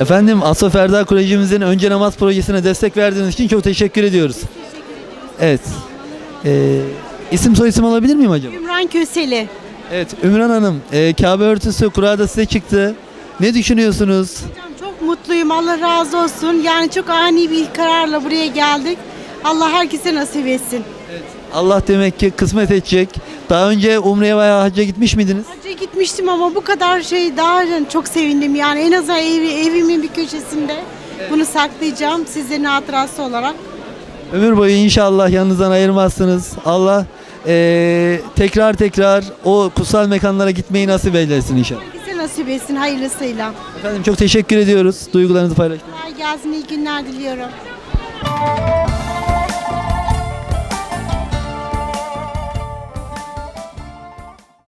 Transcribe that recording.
Efendim Aslı Ferda Kolejimizin önce namaz projesine destek verdiğiniz için çok teşekkür ediyoruz. Evet. Ee, isim soy isim alabilir miyim acaba? Ümran Köseli. Evet Ümran Hanım, e, Kabe örtüsü Kur'a'da size çıktı. Ne düşünüyorsunuz? Hocam çok mutluyum. Allah razı olsun. Yani çok ani bir kararla buraya geldik. Allah herkese nasip etsin. Allah demek ki kısmet edecek. Daha önce Umre'ye veya Hacca gitmiş miydiniz? Gitmiştim ama bu kadar şey daha çok sevindim. Yani en azından evi, evimin bir köşesinde bunu saklayacağım sizlerin hatırası olarak. Ömür boyu inşallah yanınızdan ayırmazsınız. Allah e, tekrar tekrar o kutsal mekanlara gitmeyi nasip eylesin inşallah. Herkese nasip etsin hayırlısıyla. Efendim çok teşekkür ediyoruz. Duygularınızı paylaştınız. Kolay gelsin, iyi günler diliyorum.